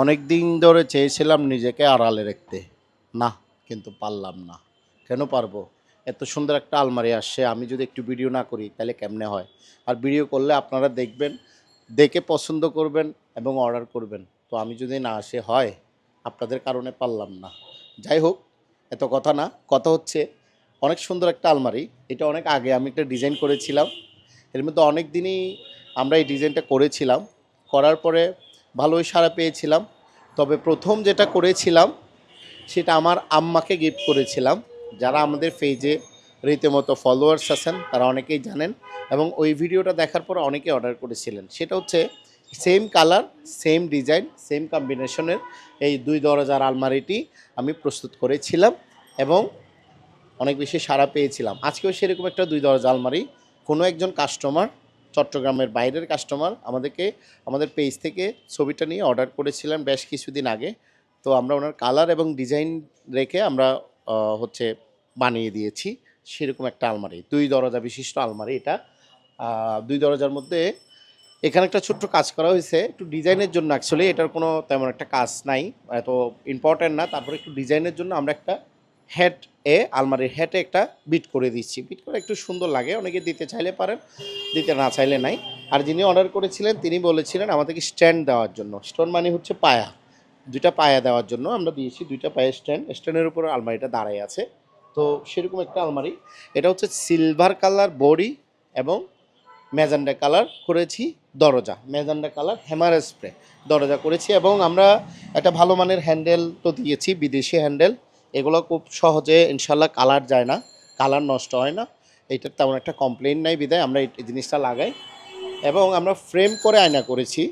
অনেক দিন ধরে চেয়েছিলাম নিজেকে আড়ালে রাখতে। না, কিন্তু পারলাম না। কেন পারব? এত সুন্দর একটা আলমারি আসছে, আমি যদি একটু ভিডিও না করি তাহলে কেমনে হয়? আর ভিডিও করলে আপনারা দেখবেন, দেখে পছন্দ করবেন এবং অর্ডার করবেন। তো আমি যদি না আসে, হয়, আপনাদের কারণে পারলাম না। যাই হোক, এত কথা না, কথা হচ্ছে অনেক সুন্দর একটা আলমারি। এটা অনেক আগে আমি একটা ডিজাইন করেছিলাম। এর মধ্যে অনেক দিনই আমরা এই ডিজাইনটা করেছিলাম। করার পরে ভালোই সাড়া পেয়েছিলাম। তবে প্রথম যেটা করেছিলাম, সেটা আমার আম্মাকে গিফট করেছিলাম। যারা আমাদের পেজে রীতিমতো ফলোয়ার্স আছেন, তারা অনেকেই জানেন এবং ওই ভিডিওটা দেখার পর অনেকে অর্ডার করেছিলেন। সেটা হচ্ছে same colour same design same কম্বিনেশনের এই দুই দরজার আলমারিটি আমি প্রস্তুত করেছিলাম এবং অনেক বেশি সাড়া পেয়েছিলাম। আজকেও সেরকম একটা দুই দরজা আলমারি, কোনো একজন কাস্টমার চট্টগ্রামের বাইরের কাস্টমার আমাদেরকে, আমাদের পেজ থেকে ছবিটা নিয়ে অর্ডার করেছিলেন বেশ কিছুদিন আগে। তো আমরা ওনার কালার এবং ডিজাইন রেখে আমরা হচ্ছে বানিয়ে দিয়েছি। সেরকম একটা আলমারি, দুই দরজা বিশিষ্ট আলমারি এটা। দুই দরজার মধ্যে এখানে একটা ছোট্ট কাজ করা হয়েছে, একটু ডিজাইনের জন্য অ্যাকচুয়ালি এটার কোনো তেমন একটা কাজ নাই, এত ইম্পর্ট্যান্ট না। তারপরে একটু ডিজাইনের জন্য আমরা একটা হেড এ, আলমারির হেডে একটা বিট করে দিচ্ছি। বিট করে একটু সুন্দর লাগে, অনেকে দিতে চাইলে পারেন, দিতে না চাইলে নাই। আর যিনি অর্ডার করেছিলেন, তিনি বলেছিলেন আমাদেরকে স্ট্যান্ড দেওয়ার জন্য। স্টোন মানে হচ্ছে পায়া। দুইটা পায়া দেওয়ার জন্য আমরা দিয়েছি, দুইটা পায়া স্ট্যান্ড স্ট্যান্ডের উপর আলমারিটা দাঁড়ায় আছে। তো সেরকম একটা আলমারি। এটা হচ্ছে সিলভার কালার বডি এবং ম্যাজেন্ডা কালার করেছি দরজা। ম্যাজেন্ডা কালার হ্যামার স্প্রে দরজা করেছি এবং আমরা একটা ভালো মানের হ্যান্ডেল তো দিয়েছি, বিদেশি হ্যান্ডেল এগুলো খুব সহজে, ইনশাল্লাহ কালার যায় না কালার নষ্ট হয় না। এইটার তেমন একটা কমপ্লেন নাই বিদায় আমরা এই জিনিসটা লাগাই। এবং আমরা ফ্রেম করে আয়না করেছি।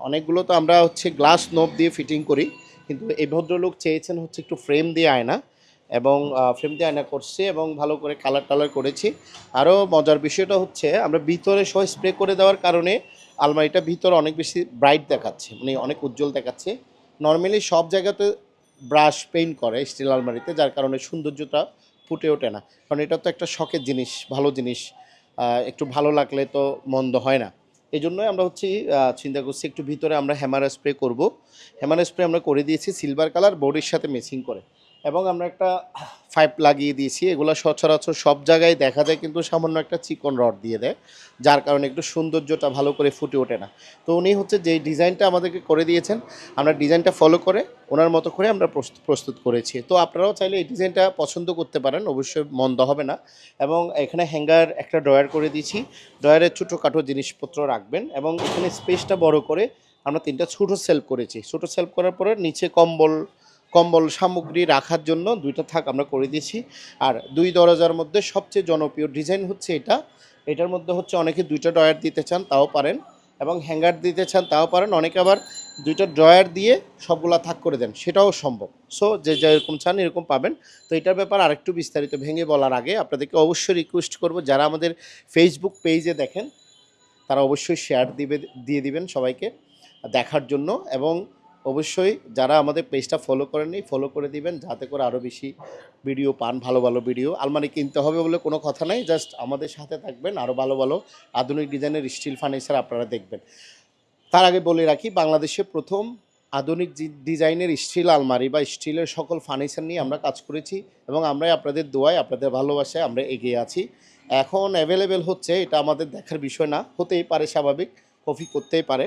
অনেকগুলো তো আমরা হচ্ছে গ্লাস নোব দিয়ে ফিটিং করি, কিন্তু এই ভদ্রলোক চেয়েছেন হচ্ছে একটু ফ্রেম দিয়ে আয়না। এবং ফ্রেম দিয়ে আয়না করছি এবং ভালো করে কালার টালার করেছি। আরও মজার বিষয়টা হচ্ছে, আমরা ভিতরে সহ স্প্রে করে দেওয়ার কারণে আলমারিটা ভিতরে অনেক বেশি ব্রাইট দেখাচ্ছে মানে অনেক উজ্জ্বল দেখাচ্ছে। নর্মালি সব জায়গাতে ব্রাশ পেইন্ট করে স্টিল আলমারিতে, যার কারণে সৌন্দর্যটা ফুটে ওঠে না। কারণ এটা তো একটা শখের জিনিস, ভালো জিনিস। একটু ভালো লাগলে তো মন্দ হয় না। এই জন্যই আমরা হচ্ছি চিন্তা করছি একটু ভিতরে আমরা হ্যামার স্প্রে করব। হ্যামার স্প্রে আমরা করে দিয়েছি সিলভার কালার বডির সাথে মেসিং করে। এবং আমরা একটা পাইপ লাগিয়ে দিয়েছি। এগুলো সচরাচর সব জায়গায় দেখা যায়, কিন্তু সামান্য একটা চিকন রড দিয়ে দেয়, যার কারণে একটু সৌন্দর্যটা ভালো করে ফুটে ওঠে না। তো উনি হচ্ছে যে ডিজাইনটা আমাদেরকে করে দিয়েছেন, আমরা ডিজাইনটা ফলো করে ওনার মতো করে আমরা প্রস্তুত করেছি। তো আপনারাও চাইলে এই ডিজাইনটা পছন্দ করতে পারেন, অবশ্যই মন্দ হবে না। এবং এখানে হ্যাঙ্গার একটা ড্রয়ার করে দিয়েছি। ড্রয়ারে ছোটোখাটো জিনিসপত্র রাখবেন এবং এখানে স্পেসটা বড় করে আমরা তিনটা ছোটো সেলফ করেছি। ছোটো সেলফ করার পরে নিচে কম্বল কম্বল সামগ্রী রাখার জন্য দুইটা থাক আমরা করে দিয়েছি। আর দুই দরজার মধ্যে সবচেয়ে জনপ্রিয় ডিজাইন হচ্ছে এটা। এটার মধ্যে হচ্ছে অনেকে দুইটা ড্রয়ার দিতে চান, তাও পারেন। এবং হ্যাঙ্গার দিতে চান, তাও পারেন। অনেকে আবার দুইটা ড্রয়ার দিয়ে সবগুলা থাক করে দেন। সেটাও সম্ভব। সো, যে যেরকম চান, এরকম পাবেন। তো এটার ব্যাপার আরেকটু বিস্তারিত ভেঙে বলার আগে আপনাদেরকে অবশ্যই রিকোয়েস্ট করব। যারা আমাদের ফেসবুক পেজে দেখেন, তারা অবশ্যই শেয়ার দিবে, দিয়ে দিবেন সবাইকে দেখার জন্য। এবং অবশ্যই যারা আমাদের পেজটা ফলো করেননি ফলো করে দিবেন যাতে করে আরও বেশি ভিডিও পান, ভালো ভালো ভিডিও আলমারি কিনতে হবে বলে কোনো কথা নাই জাস্ট আমাদের সাথে থাকবেন আরও ভালো ভালো আধুনিক ডিজাইনের স্টিল ফার্নিচার আপনারা দেখবেন। তার আগে বলে রাখি, বাংলাদেশে প্রথম আধুনিক ডিজাইনের স্টিল আলমারি বা স্টিলের সকল ফার্নিচার নিয়ে আমরা কাজ করেছি এবং আমরাই আপনাদের দোয়ায়, আপনাদের ভালোবাসায় আমরা এগিয়ে আছি। এখন অ্যাভেলেবেল হচ্ছে, এটা আমাদের দেখার বিষয় না, হতেই পারে স্বাভাবিক কপি করতেই পারে।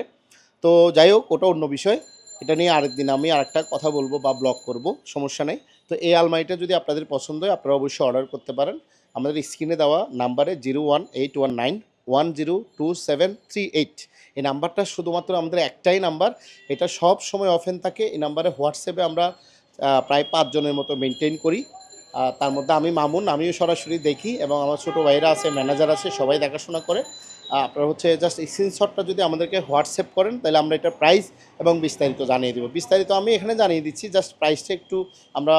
তো যাই হোক, ওটা অন্য বিষয়। এটা নিয়ে আরেকদিন আমি আরেকটা কথা বলব বা ব্লগ করব, সমস্যা নেই। তো এই আলমারিটা যদি আপনাদের পছন্দ হয়, আপনারা অবশ্যই অর্ডার করতে পারেন। আমাদের স্ক্রিনে দেওয়া নাম্বারে zero one eight one nine one zero two seven three eight এই নাম্বারটা শুধুমাত্র আমাদের একটাই নাম্বার এটা সব সময় অফেন থাকে। এই নাম্বারে হোয়াটসঅ্যাপে আমরা প্রায় পাঁচজনের মতো মেনটেন করি। তার মধ্যে আমি মামুন, আমিও সরাসরি দেখি এবং আমার ছোটো ভাইরা আছে ম্যানেজার আছে, সবাই দেখাশোনা করে। আপনারা হচ্ছে জাস্ট স্ক্রিনশটটা যদি আমাদেরকে হোয়াটসঅ্যাপ করেন, তাহলে আমরা এটা প্রাইস এবং বিস্তারিত জানিয়ে দেবো। বিস্তারিত আমি এখানে জানিয়ে দিচ্ছি জাস্ট প্রাইসটা একটু আমরা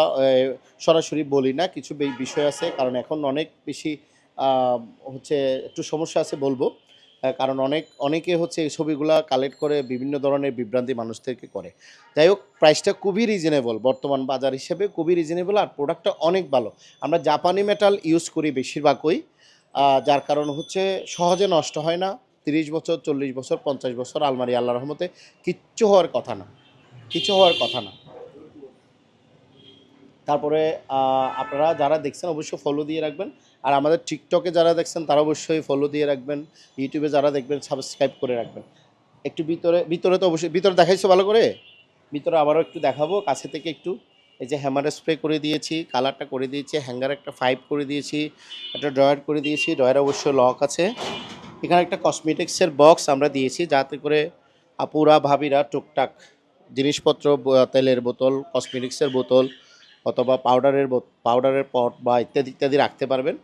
সরাসরি বলি না, কিছু বিষয় আছে, কারণ এখন অনেক বেশি হচ্ছে একটু সমস্যা আছে বলব। কারণ অনেক, অনেকে হচ্ছে এই ছবিগুলা কালেক্ট করে বিভিন্ন ধরনের বিভ্রান্তি মানুষদেরকে করে। যাই হোক প্রাইসটা খুবই রিজনেবল বর্তমান বাজার হিসেবে খুবই রিজনেবল আর প্রোডাক্টটা অনেক ভালো। আমরা জাপানি মেটাল ইউজ করি বেশিরভাগই। যার কারণ হচ্ছে সহজে নষ্ট হয় না। তিরিশ বছর, চল্লিশ বছর, পঞ্চাশ বছর, আলমারি আল্লাহ রহমতে কিচ্ছু হওয়ার কথা না। কিছু হওয়ার কথা না। তারপরে আপনারা যারা দেখছেন অবশ্যই ফলো দিয়ে রাখবেন। আর আমাদের টিকটকে যারা দেখছেন, তারা অবশ্যই ফলো দিয়ে রাখবেন। ইউটিউবে যারা দেখবেন সাবস্ক্রাইব করে রাখবেন। একটু ভিতরে ভিতরে তো অবশ্যই, ভিতরে দেখাইছো ভালো করে? ভিতরে আবারও একটু দেখাবো, কাছে থেকে একটু। এই যে হ্যামার স্প্রে করে দিয়েছি কালারটা করে দিয়েছি হ্যাঙ্গার একটা ফাইভ করে দিয়েছি, একটা ড্রয়ার করে দিয়েছি ড্রয়ার অবশ্যই লক আছে। এখানে একটা কসমেটিক্সের বক্স আমরা দিয়েছি, যাতে করে আপুরা, ভাবিরা টুকটাক জিনিসপত্র তেলের বোতল কসমেটিক্সের বোতল অথবা পাউডারের পাউডারের পট বা ইত্যাদি ইত্যাদি রাখতে পারবেন।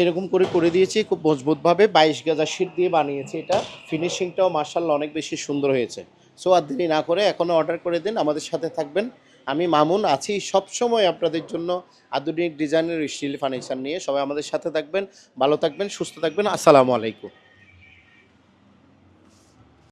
এরকম করে করে দিয়েছি, খুব মজবুতভাবে বাইশ গাজা শিট দিয়ে বানিয়েছি এটা। ফিনিশিংটাও মার্শাল অনেক বেশি সুন্দর হয়েছে। সো আর দেরি না করে এখনও অর্ডার করে দিন, আমাদের সাথে থাকবেন। আমি মামুন আছি সবসময় আপনাদের জন্য আধুনিক ডিজাইনের স্টিল ফার্নিচার নিয়ে। সবাই আমাদের সাথে থাকবেন, ভালো থাকবেন, সুস্থ থাকবেন। আসসালামু আলাইকুম।